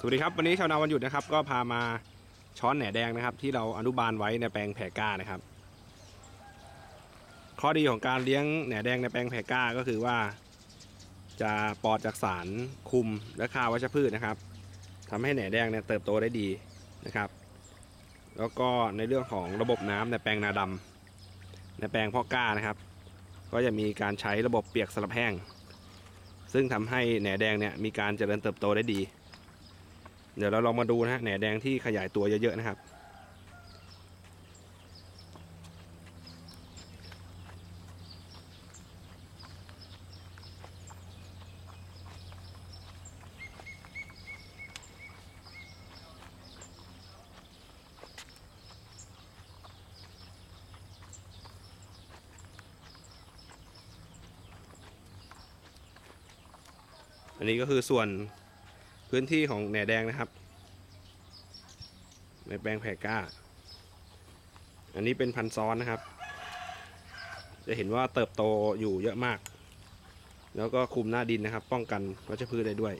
สวัสดีครับวันนี้ชาวนาวันหยุดนะครับ ก็พามาช้อนแหนแดงนะครับ ที่เราอนุบาลไว้ในแปลงแผ่ก้านะครับ ข้อดีของการเลี้ยงแหนแดงในแปลงแผ่ก้าก็คือว่า จะปลอดจากสารคุมและฆ่าวัชพืชนะครับทำให้แหนแดงเนี่ยเติบโตได้ดีนะครับ แล้วก็ในเรื่องของระบบน้ำในแปลงนาดำในแปลงพ่อก้านะครับ ก็จะมีการใช้ระบบเปียกสลับแห้ง ซึ่งทำให้แหนแดงเนี่ยมีการเจริญเติบโตได้ดี เดี๋ยวเราลองมาดูนะฮะแหนแดงที่ขยายตัวเยอะๆนะครับ อันนี้ก็คือส่วน พื้นที่ของแหนแดงนะครับ ในแปลงแผ่ก้า อันนี้เป็นพันธุ์ซ้อนนะครับ จะเห็นว่าเติบโตอยู่เยอะมาก แล้วก็คุมหน้าดินนะครับ ป้องกันวัชพืชได้ด้วย